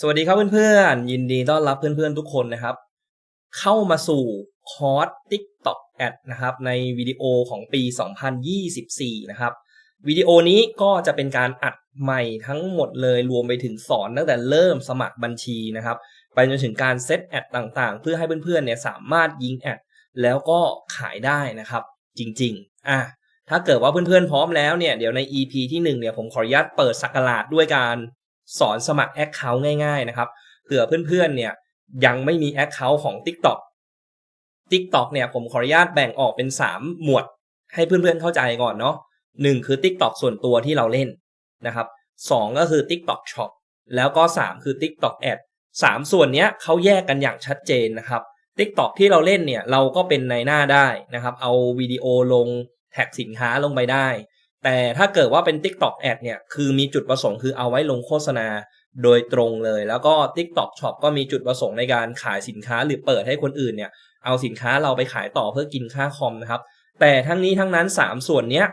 สวัสดีครับเพื่อนๆ ยินดีต้อนรับเพื่อนๆทุกคนนะครับ เข้ามาสู่คอร์ส TikTok Ad นะครับ ในวิดีโอของปี 2024 นะครับวิดีโอนี้ก็จะเป็นการอัดใหม่ทั้งหมดเลยรวมไปถึงสอนตั้งแต่เริ่มสมัครบัญชีนะครับ ไปจนถึงการเซตแอดต่างๆ เพื่อให้เพื่อนๆเนี่ยสามารถยิงแอดแล้วก็ขายได้นะครับ จริงๆอะถ้าเกิดว่าเพื่อนๆพร้อมแล้วเนี่ยเดี๋ยวใน EP ที่1เนี่ยผมขออนุญาตเปิดสักราชด้วยการ สอนสมัคร Account ง่าย ๆ นะครับเผื่อเพื่อนๆเนี่ยยังไม่มี Account ของ TikTok TikTok เนี่ยผมขออนุญาตแบ่งออกเป็น 3 หมวด ให้เพื่อนๆเข้าใจก่อนเนาะหนึ่งคือ TikTok ส่วนตัวที่เราเล่นนะครับสองก็คือ TikTok Shop แล้วก็ 3 คือ TikTok Ad สามส่วนเนี้ยเขาแยกกันอย่างชัดเจนนะครับ TikTok ที่เราเล่นเนี่ยเราก็เป็นในหน้าได้นะครับ เอาวิดีโอลงแท็กสินค้าลงไปได้ แต่ถ้าเกิดว่าเป็น TikTok Ad เนี่ยคือมีจุดประสงค์คือเอาไว้ลงโฆษณาโดยตรงเลย แล้วก็ TikTok Shop ก็มีจุดประสงค์ในการขายสินค้าหรือเปิดให้คนอื่นเนี่ยเอาสินค้าเราไปขายต่อเพื่อกินค่าคอมนะครับ แต่ทั้งนี้ทั้งนั้น 3 ส่วนเนี้ย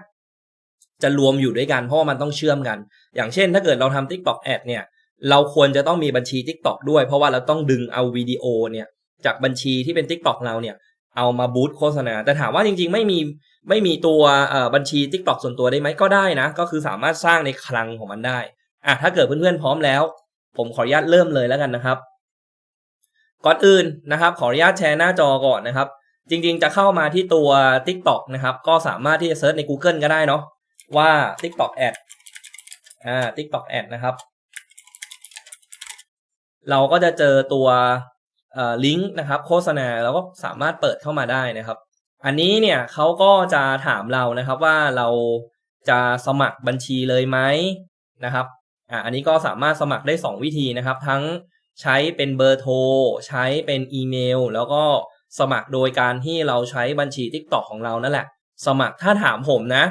จะรวมอยู่ด้วยกันเพราะมันต้องเชื่อมกัน อย่างเช่น ถ้าเกิดเราทำ TikTok Ad เนี่ยเราควรจะต้องมีบัญชี TikTok ด้วย เพราะว่าเราต้องดึงเอาวิดีโอเนี่ยจากบัญชีที่เป็น TikTok เราเนี่ยเอามาบูตโฆษณา แต่ถามว่าจริง ๆ ไม่มี ไม่มีตัวบัญชี TikTok ส่วนตัวได้ไหมก็ได้นะ ก็คือสามารถสร้างในคลังของมันได้อะถ้าเกิดเพื่อนๆพร้อมแล้ว ผมขออนุญาตเริ่มเลยแล้วกันนะครับ ก่อนอื่นนะครับ ขออนุญาตแชร์หน้าจอก่อนนะครับ จริงๆ จะเข้ามาที่ตัว TikTok นะครับ ก็สามารถที่จะเซิร์ชใน Google ก็ได้เนาะว่า TikTok Ad อ่า TikTok Ad นะครับ เราก็จะเจอตัวลิงก์นะครับ โฆษณาเราก็สามารถเปิดเข้ามาได้นะครับ อันนี้เนี่ยเขาก็จะถามเรานะครับว่าเราจะสมัครบัญชีเลยไหมนะครับอ่าอันนี้ก็สามารถสมัครได้ 2 วิธีนะครับ ทั้งใช้เป็นเบอร์โทร ใช้เป็นอีเมล แล้วก็สมัครโดยการที่เราใช้บัญชี TikTok ของเรานั่นแหละ สมัครถ้าถามผมนะ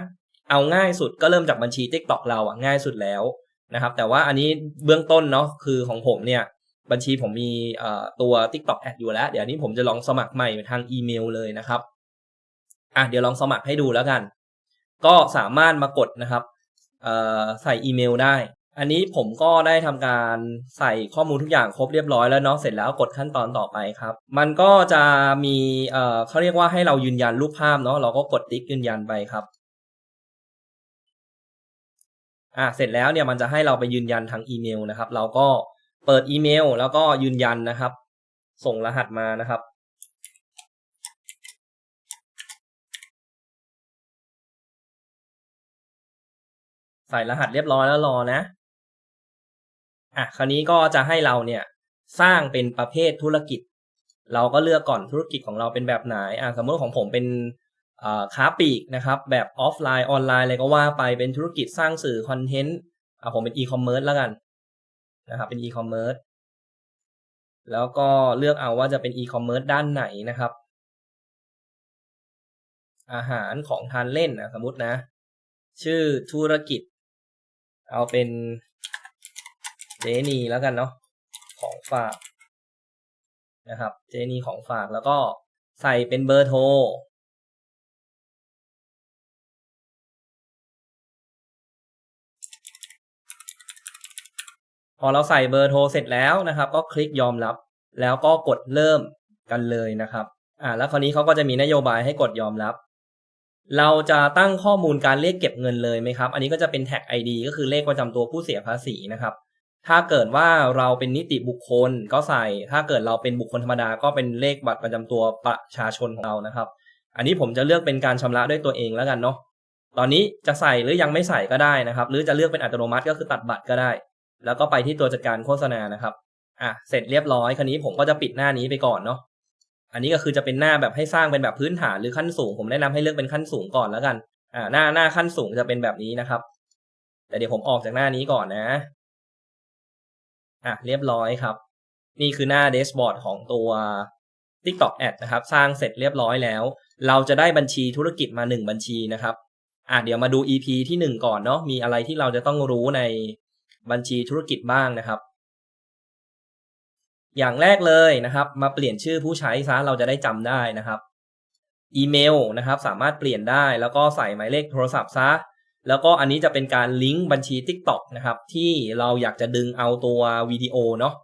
เอาง่ายสุดก็เริ่มจากบัญชี TikTok เราอะง่ายสุดแล้วนะครับแต่ว่าอันนี้เบื้องต้นเนาะคือของผมเนี่ยบัญชีผมมีตัว TikTok Ad อยู่แล้ว เดี๋ยวนี้ผมจะลองสมัครใหม่ทางอีเมลเลยนะครับ อะเดี๋ยวลองสมัครให้ดูแล้วกัน ก็สามารถมากดนะครับใส่อีเมลได้ อันนี้ผมก็ได้ทำการใส่ข้อมูลทุกอย่างครบเรียบร้อยแล้วเนาะเสร็จแล้วกดขั้นตอนต่อไปครับ มันก็จะมีเขาเรียกว่าให้เรายืนยันรูปภาพเนาะเราก็กดติ๊กยืนยันไปครับอะเสร็จแล้วเนี่ยมันจะให้เราไปยืนยันทางอีเมลนะครับ เราก็เปิดอีเมล แล้วก็ยืนยันนะครับ ส่งรหัสมานะครับ ใส่รหัสเรียบร้อยแล้วรอนะ อะ คราวนี้ก็จะให้เราเนี่ย สร้างเป็นประเภทธุรกิจ เราก็เลือกก่อนธุรกิจของเราเป็นแบบไหน อะสมมติของผมเป็นค้าปลีกนะครับ แบบออฟไลน์ออนไลน์อะไรก็ว่าไปเป็นธุรกิจสร้างสื่อคอนเทนต์อะผมเป็นอีคอมเมิร์ซแล้วกันนะครับ เป็นอีคอมเมิร์ซแล้วก็เลือกเอาว่าจะเป็นอีคอมเมิร์ซด้านไหนนะครับ อาหารของทานเล่นนะสมมตินะ ชื่อธุรกิจ เอาเป็นเจนีแล้วกันเนาะของฝากนะครับ เจนีของฝากแล้วก็ใส่เป็นเบอร์โทรพอเราใส่เบอร์โทรเสร็จแล้วนะครับ ก็คลิกยอมรับ แล้วก็กดเริ่มกันเลยนะครับ อ่าแล้วคราวนี้เขาก็จะมีนโยบายให้กดยอมรับ เราจะตั้งข้อมูลการเรียกเก็บเงินเลยไหมครับ อันนี้ก็จะเป็นแท็ก ID ก็คือเลขประจำตัวผู้เสียภาษีนะครับ ถ้าเกิดว่าเราเป็นนิติบุคคลก็ใส่ ถ้าเกิดเราเป็นบุคคลธรรมดาก็เป็นเลขบัตรประจำตัวประชาชนของเรานะครับ อันนี้ผมจะเลือกเป็นการชำระด้วยตัวเองแล้วกันเนาะ ตอนนี้จะใส่หรือยังไม่ใส่ก็ได้นะครับ หรือจะเลือกเป็นอัตโนมัติก็คือตัดบัตรก็ได้ แล้วก็ไปที่ตัวจัดการโฆษณานะครับ อะ เสร็จเรียบร้อย คราวนี้ผมก็จะปิดหน้านี้ไปก่อนเนาะ อันนี้ก็คือจะเป็นหน้าแบบให้สร้างเป็นแบบพื้นฐานหรือขั้นสูง ผมแนะนำให้เลือกเป็นขั้นสูงก่อนแล้วกัน อ่า หน้าหน้าขั้นสูงจะเป็นแบบนี้นะครับ แต่เดี๋ยวผมออกจากหน้านี้ก่อนนะ อะเรียบร้อยครับ นี่คือหน้าเดสบอร์ดของตัว TikTok Ad นะครับ สร้างเสร็จเรียบร้อยแล้ว เราจะได้บัญชีธุรกิจมา1บัญชีนะครับอะเดี๋ยวมาดู EP ที่ 1 ก่อนเนาะมีอะไรที่เราจะต้องรู้ในบัญชีธุรกิจบ้างนะครับ อย่างแรกเลยนะครับ มาเปลี่ยนชื่อผู้ใช้ซะเราจะได้จำได้นะครับ อีเมลนะครับ สามารถเปลี่ยนได้แล้วก็ใส่หมายเลขโทรศัพท์ซะแล้วก็อันนี้จะเป็นการลิงก์บัญชี TikTok นะครับ ที่เราอยากจะดึงเอาตัววิดีโอเนาะ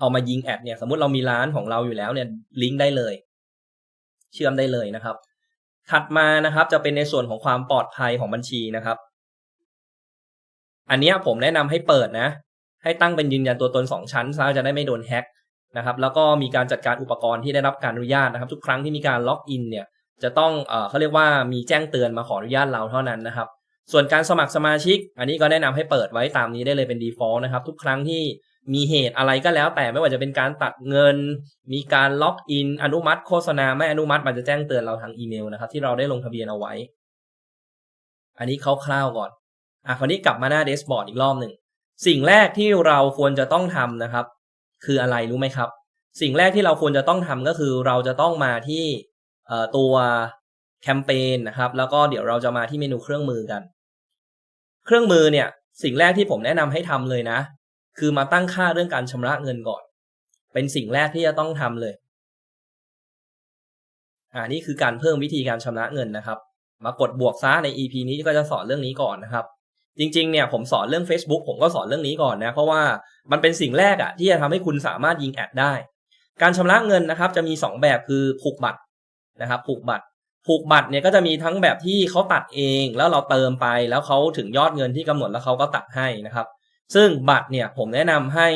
เอามายิงแอดเนี่ยสมมติเรามีร้านของเราอยู่แล้วเนี่ยลิงก์ได้เลย เชื่อมได้เลยนะครับ ถัดมานะครับ จะเป็นในส่วนของความปลอดภัยของบัญชีนะครับ อันนี้ผมแนะนำให้เปิดนะ ให้ตั้งเป็นยืนยันตัวตน 2 ชั้นซะจะได้ไม่โดนแฮ็กนะครับแล้วก็มีการจัดการอุปกรณ์ที่ได้รับการอนุญาตนะครับ ทุกครั้งที่มีการล็อกอินเนี่ยจะต้องเอเขาเรียกว่ามีแจ้งเตือนมาขออนุญาตเราเท่านั้นนะครับ ส่วนการสมัครสมาชิก อันนี้ก็แนะนำให้เปิดไว้ตามนี้ได้เลยเป็น default นะครับ ทุกครั้งที่มีเหตุอะไรก็แล้ว แต่ไม่ว่าจะเป็นการตัดเงิน มีการล็อกอินอนุมัติโฆษณาไม่อนุมัติมันจะแจ้งเตือนเราทางอีเมลนะครับ ที่เราได้ลงทะเบียนเอาไว้ อันนี้คร่าวๆก่อนอะคราวนี้กลับมาหน้าเดสบอร์ดอีกรอบหนึ่ง สิ่งแรกที่เราควรจะต้องทำนะครับ คืออะไรรู้ไหมครับ สิ่งแรกที่เราควรจะต้องทำก็คือเราจะต้องมาที่ตัวแคมเปญนะครับ แล้วก็เดี๋ยวเราจะมาที่เมนูเครื่องมือกัน เครื่องมือเนี่ย สิ่งแรกที่ผมแนะนำให้ทำเลยนะ คือมาตั้งค่าเรื่องการชำระเงินก่อน เป็นสิ่งแรกที่จะต้องทำเลยอ่านี่คือการเพิ่มวิธีการชำระเงินนะครับ มากดบวกซะใน EP นี้ก็จะสอนเรื่องนี้ก่อนนะครับ จริงๆเนี่ยผมสอนเรื่อง Facebook ผมก็สอนเรื่องนี้ก่อนนะ เพราะว่ามันเป็นสิ่งแรกอะที่จะทำให้คุณสามารถยิงแอดได้ การชำระเงินนะครับ จะมี 2 แบบคือผูกบัตรนะครับผูกบัตรผูกบัตรเนี่ยก็จะมีทั้งแบบที่เขาตัดเองแล้วเราเติมไปแล้วเขาถึงยอดเงินที่กำหนดแล้วเขาก็ตัดให้นะครับ ซึ่งบัตรเนี่ยผมแนะนำให้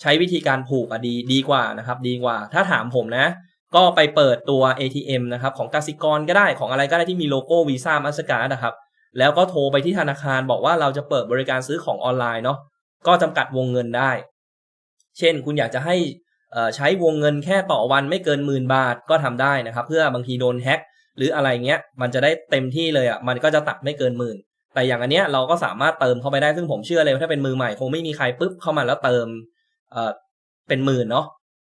ใช้วิธีการผูกอะดีดีกว่านะครับ ดีกว่า ถ้าถามผมนะ ก็ไปเปิดตัว ATM นะครับของกสิกรก็ได้ของอะไรก็ได้ที่มีโลโก้วีซ่ามาสการ์ดนะครับ แล้วก็โทรไปที่ธนาคารบอกว่าเราจะเปิดบริการซื้อของออนไลน์เนาะก็จำกัดวงเงินได้ เช่นคุณอยากจะให้ใช้วงเงินแค่ต่อวันไม่เกินหมื่นบาทก็ทำได้นะครับ เพื่อบางทีโดนแฮ็กหรืออะไรเงี้ย มันจะได้เต็มที่เลยอะมันก็จะตัดไม่เกินหมื่นแต่อย่างอันเนี้ยเราก็สามารถเติมเข้าไปได้ซึ่งผมเชื่อเลยว่าถ้าเป็นมือใหม่คงไม่มีใครปุ๊บเข้ามาแล้วเติมเอ่อเป็นหมื่นเนาะ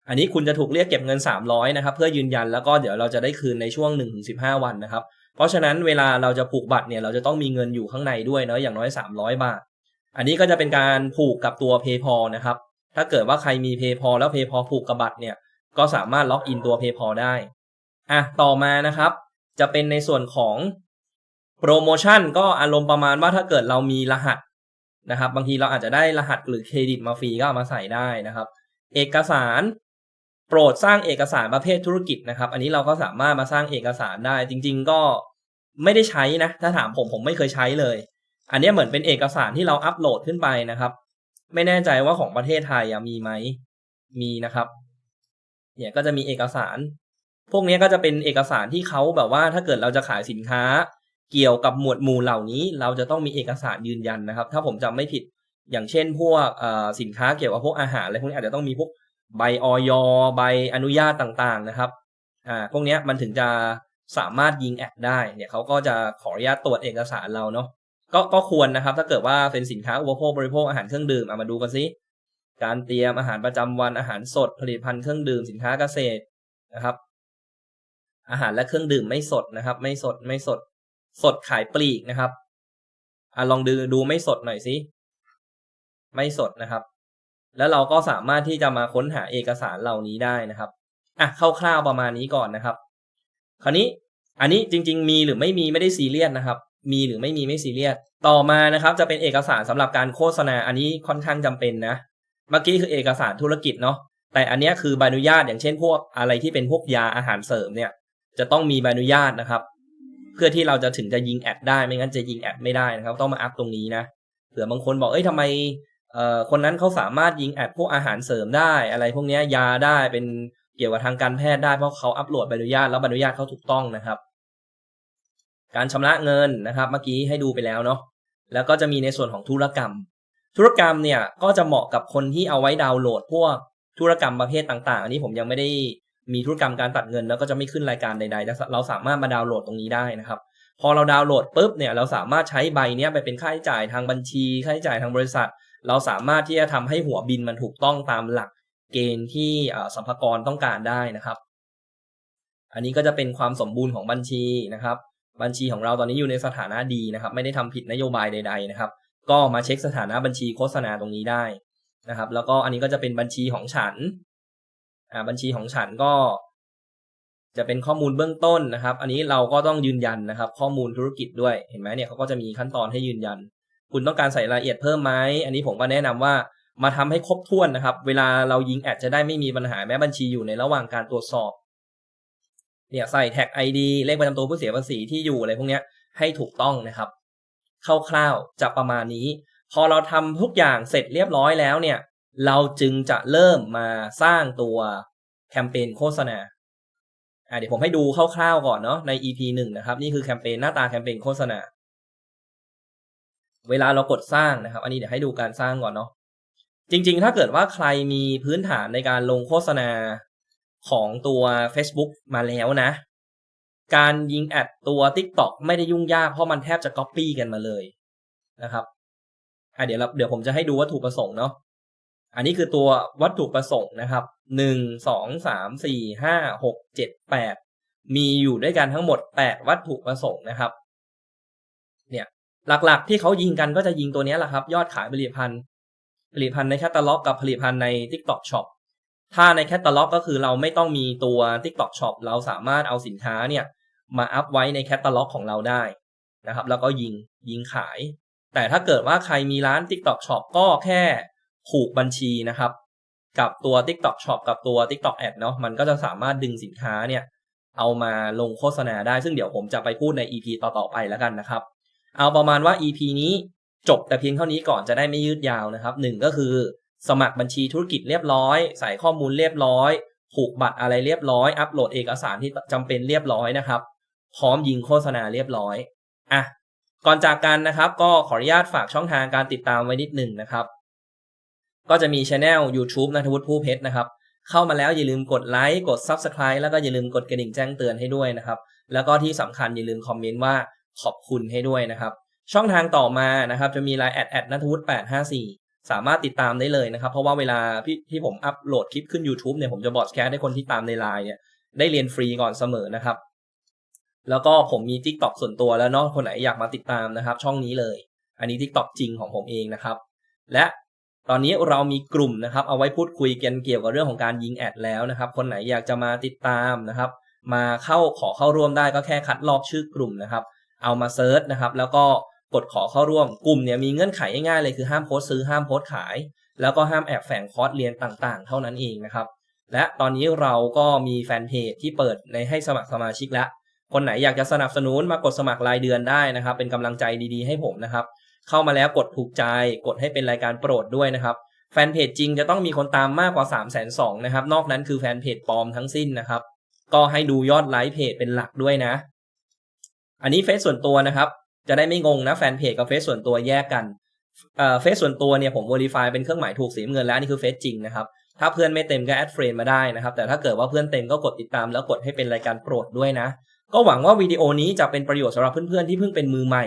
อันนี้คุณจะถูกเรียกเก็บเงิน 300นะครับเพื่อยืนยันแล้วก็เดี๋ยวเราจะได้คืนในช่วง1-15 วันนะครับ เพราะฉะนั้นเวลาเราจะผูกบัตรเนี่ยเราจะต้องมีเงินอยู่ข้างในด้วยเนาะอย่างน้อย 300 บาท อันนี้ก็จะเป็นการผูกกับตัว PayPal นะครับ ถ้าเกิดว่าใครมี PayPal แล้ว PayPal ผูกกับบัตรเนี่ยก็สามารถล็อกอินตัว PayPal ได้อะต่อมานะครับ จะเป็นในส่วนของโปรโมชั่นก็อารมณ์ประมาณว่าถ้าเกิดเรามีรหัสนะครับ บางทีเราอาจจะได้รหัสหรือเครดิตมาฟรีก็เอามาใส่ได้นะครับ เอกสาร โปรดสร้างเอกสารประเภทธุรกิจนะครับ อันนี้เราก็สามารถมาสร้างเอกสารได้จริง ๆ ก็ไม่ได้ใช้นะ ถ้าถามผมผมไม่เคยใช้เลย อันนี้เหมือนเป็นเอกสารที่เราอัปโหลดขึ้นไปนะครับ ไม่แน่ใจว่าของประเทศไทยมีไหมมีนะครับ เนี่ยก็จะมีเอกสาร พวกนี้ก็จะเป็นเอกสารที่เขาแบบว่า ถ้าเกิดเราจะขายสินค้า เกี่ยวกับหมวดหมู่เหล่านี้ เราจะต้องมีเอกสารยืนยันนะครับ ถ้าผมจำไม่ผิดอย่างเช่น พวกสินค้าเกี่ยวกับพวกอาหารอะไรพวกนี้อาจจะต้องมีพวก ใบออยใบอนุญาตต่างๆนะครับอ่าพวกนี้มันถึงจะสามารถยิงแอดได้เนี่ยเขาก็จะขออนุญาตตรวจเอกสารเราเนาะก็ก็ควรนะครับ ถ้าเกิดว่าเป็นสินค้าอุปโภคบริโภคอาหารเครื่องดื่มเอามาดูกันสิการเตรียมอาหารประจำวันอาหารสดผลิตภัณฑ์เครื่องดื่มสินค้าเกษตรนะครับ อาหารและเครื่องดื่มไม่สดนะครับ ไม่สดไม่สด สดขายปลีกนะครับอ่าลองดูดูไม่สดหน่อยสิไม่สดนะครับ แล้วเราก็สามารถที่จะมาค้นหาเอกสารเหล่านี้ได้นะครับอะคร่าวๆประมาณนี้ก่อนนะครับ คราวนี้อันนี้จริง ๆ มีหรือไม่มีไม่ได้ซีเรียสนะครับ มีหรือไม่มีไม่ซีเรียสต่อมานะครับ จะเป็นเอกสารสำหรับการโฆษณาอันนี้ค่อนข้างจำเป็นนะเมื่อกี้คือเอกสารธุรกิจเนาะแต่อันนี้คือใบอนุญาตอย่างเช่น พวกอะไรที่เป็นพวกยาอาหารเสริมเนี่ย จะต้องมีใบอนุญาตนะครับ เพื่อที่เราจะถึงจะยิงแอดได้ไม่งั้นจะยิงแอดไม่ได้นะครับ ต้องมาอัพตรงนี้นะเผื่อบางคนบอกเอ้ยทำไม คนนั้นเขาสามารถยิงแอดพวกอาหารเสริมได้ อะไรพวกนี้ยาได้เป็นเกี่ยวกับทางการแพทย์ได้เพราะเขาอัปโหลดใบอนุญาตแล้วใบอนุญาตเขาถูกต้องนะครับ การชำระเงินนะครับ เมื่อกี้ให้ดูไปแล้วเนาะแล้วก็จะมีในส่วนของธุรกรรม ธุรกรรมเนี่ยก็จะเหมาะกับคนที่เอาไว้ดาวน์โหลด พวกธุรกรรมประเภทต่าง ๆ อันนี้ผมยังไม่ได้มีธุรกรรมการตัดเงินแล้วก็จะไม่ขึ้นรายการใดๆ เราสามารถมาดาวน์โหลดตรงนี้ได้นะครับ พอเราดาวน์โหลดปุ๊บเนี่ยเราสามารถใช้ใบนี้ไปเป็นค่าใช้จ่ายทางบัญชี ค่าใช้จ่ายทางบริษัท เราสามารถที่จะทำให้หัวบินมันถูกต้องตามหลักเกณฑ์ที่สัมภากรต้องการได้นะครับ อันนี้ก็จะเป็นความสมบูรณ์ของบัญชีนะครับ บัญชีของเราตอนนี้อยู่ในสถานะดีนะครับ ไม่ได้ทำผิดนโยบายใด ๆนะครับ ก็มาเช็คสถานะบัญชีโฆษณาตรงนี้ได้นะครับ แล้วก็อันนี้ก็จะเป็นบัญชีของฉันอ่าบัญชีของฉันก็จะเป็นข้อมูลเบื้องต้นนะครับ อันนี้เราก็ต้องยืนยันนะครับ ข้อมูลธุรกิจด้วย เห็นไหมเนี่ยเขาก็จะมีขั้นตอนให้ยืนยัน คุณต้องการใส่รายละเอียดเพิ่มไหมอันนี้ผมก็แนะนำว่ามาทำให้ครบถ้วนนะครับ เวลาเรายิงแอดจะได้ไม่มีปัญหาแม้บัญชีอยู่ในระหว่างการตรวจสอบ เนี่ยใส่แท็ก ID เลขประจำตัวผู้เสียภาษีที่อยู่อะไรพวกนี้ให้ถูกต้องนะครับคร่าวๆจะประมาณนี้ พอเราทำทุกอย่างเสร็จเรียบร้อยแล้วเนี่ย เราจึงจะเริ่มมาสร้างตัวแคมเปญโฆษณาอะเดี๋ยวผมให้ดูคร่าวๆก่อนเนาะใน EP หนึ่งนะครับ นี่คือแคมเปญหน้าตาแคมเปญโฆษณา เวลาเรากดสร้างนะครับ อันนี้เดี๋ยวให้ดูการสร้างก่อนเนาะจริง ๆ ถ้าเกิดว่าใครมีพื้นฐานในการลงโฆษณาของตัว Facebook มาแล้วนะ การยิงแอดตัว TikTok ไม่ได้ยุ่งยากเพราะมันแทบจะ Copy กันมาเลยนะครับอะเดี๋ยวเราเดี๋ยวผมจะให้ดูวัตถุประสงค์เนาะอันนี้คือตัววัตถุประสงค์นะครับหนึ่งสองสามสี่ห้าหกเจ็ดแปดมีอยู่ด้วยกันทั้งหมดแปดวัตถุประสงค์นะครับ หลักๆ ที่เขายิงกันก็จะยิงตัวนี้แหละครับ ยอดขายผลิตภัณฑ์ ผลิตภัณฑ์ในแคตตาล็อกกับผลิตภัณฑ์ใน TikTok Shop ถ้าในแคตตาล็อกก็คือเราไม่ต้องมีตัว TikTok Shop เราสามารถเอาสินค้าเนี่ยมาอัพไว้ในแคตตาล็อกของเราได้นะครับ แล้วก็ยิงยิงขาย แต่ถ้าเกิดว่าใครมีร้าน TikTok Shop ก็แค่ผูกบัญชีนะครับ กับตัว TikTok Shop กับตัว TikTok Ad เนาะมันก็จะสามารถดึงสินค้าเนี่ยเอามาลงโฆษณาได้ซึ่งเดี๋ยวผมจะไปพูดใน EP ต่อๆไปแล้วกันนะครับ เอาประมาณว่า EP นี้จบแต่เพียงเท่านี้ก่อนจะได้ไม่ยืดยาวนะครับหนึ่งก็คือ สมัครบัญชีธุรกิจเรียบร้อย ใส่ข้อมูลเรียบร้อย ผูกบัตรอะไรเรียบร้อย อัปโหลดเอกสารที่จำเป็นเรียบร้อยนะครับ พร้อมยิงโฆษณาเรียบร้อยอะก่อนจากกันนะครับ ก็ขออนุญาตฝากช่องทางการติดตามไว้นิดหนึ่งนะครับ ก็จะมีช anel YouTube นัทวุฒิผู้เพชรนะครับ เข้ามาแล้วอย่าลืมกดไลค์กด Subscribe แล้วก็อย่าลืมกดกระดิ่งแจ้งเตือนให้ด้วยนะครับ แล้วก็ที่สำคัญอย่าลืมคอมเมนต์ว่า ขอบคุณให้ด้วยนะครับ ช่องทางต่อมานะครับ จะมีไลน์แอดแอดนัทวุฒิ854สามารถติดตามได้เลยนะครับ เพราะว่าเวลาที่ที่ผมอัปโหลดคลิปขึ้น YouTube เนี่ยผมจะบอดแคสต์ให้คนที่ตามในไลน์เนี่ยได้เรียนฟรีก่อนเสมอนะครับ แล้วก็ผมมี TikTok ส่วนตัวแล้วเนาะคนไหนอยากมาติดตามนะครับ ช่องนี้เลย อันนี้ TikTok จริงของผมเองนะครับ และตอนนี้เรามีกลุ่มนะครับ เอาไว้พูดคุยกันเกี่ยวกับเรื่องของการยิงแอดแล้วนะครับ คนไหนอยากจะมาติดตามนะครับ มาเข้าขอเข้าร่วมได้ก็แค่คัดลอกชื่อกลุ่มนะครับ เอามาเซิร์ชนะครับ แล้วก็กดขอเข้าร่วมกลุ่มเนี่ยมีเงื่อนไขง่ายๆเลยคือห้ามโพสต์ซื้อห้ามโพสต์ขาย แล้วก็ห้ามแอบแฝงคอร์สเรียนต่างๆ เท่านั้นเองนะครับ และตอนนี้เราก็มีแฟนเพจที่เปิดในให้สมัครสมาชิกแล้ว คนไหนอยากจะสนับสนุนมากดสมัครรายเดือนได้นะครับ เป็นกำลังใจดีๆให้ผมนะครับ เข้ามาแล้วกดถูกใจกดให้เป็นรายการโปรดด้วยนะครับแฟนเพจจริงจะต้องมีคนตามมากกว่า3 2 0 0 0 0นะครับ นอกนั้นคือแฟนเพจปลอมทั้งสิ้นนะครับ ก็ให้ดูยอดไลค์เพจเป็นหลักด้วยนะ อันนี้เฟซส่วนตัวนะครับ จะได้ไม่งงนะแฟนเพจกับเฟซส่วนตัวแยกกันเฟซส่วนตัวเนี่ยผม verify เป็นเครื่องหมายถูกสีเงินแล้วนี่คือเฟซจริงนะครับถ้าเพื่อนไม่เต็มก็แอดเฟรนมาได้นะครับ แต่ถ้าเกิดว่าเพื่อนเต็มก็กดติดตามแล้วกดให้เป็นรายการโปรดด้วยนะ ก็หวังว่าวิดีโอนี้จะเป็นประโยชน์สำหรับเพื่อนๆที่เพิ่งเป็นมือใหม่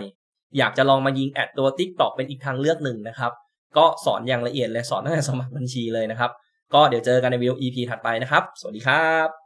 อยากจะลองมายิงแอดตัว TikTok เป็นอีกทางเลือกหนึ่งนะครับ ก็สอนอย่างละเอียดเลยสอนตั้งแต่สมัครบัญชีเลยนะครับ ก็เดี๋ยวเจอกันในวิดีโอ EP ถัดไปนะครับ สวัสดีครับ